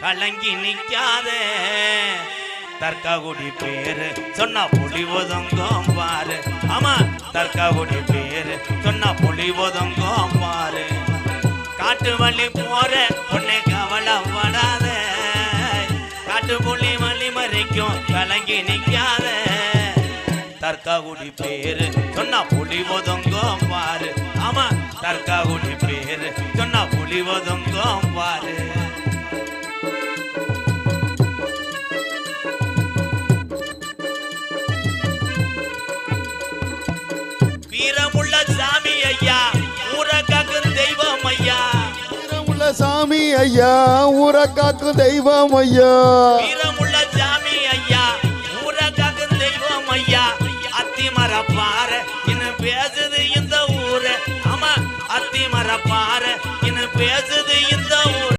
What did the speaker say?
கலங்கி நிக்காத. தர்காகுடி பேரு சொன்னா புலி ஒதுங்கும் பாரு. ஆமா தர்காகுடி பேரு சொன்னா புலி ஒதுங்கும் பாரு. காட்டு வழி போற உன்னை கவலைப்படாத காட்டு புலி வழி மறைக்கும் கலங்கி நிக்காத. தர்காகுடி பேரு சொன்னா புலி ஒதுங்கும் பாரு. ஆமா தர்காகுடி பேரு சொன்னா புலி ஒதுங்கும் பாரு வீரமுள்ள சாமி ஐயா ஊரகாக்கும் தெய்வம் ஐயா. உள்ள சாமி ஐயா ஊரை காக்கும் தெய்வம் ஐயா. வீரமுள்ள சாமி ஐயா ஊரகாக்கும் தெய்வம் ஐயா. அத்தி மரப்பார இன்னும் பேசுது இந்த ஊரு. ஆமா அத்தி மரப்பார இன்னும் பேசுது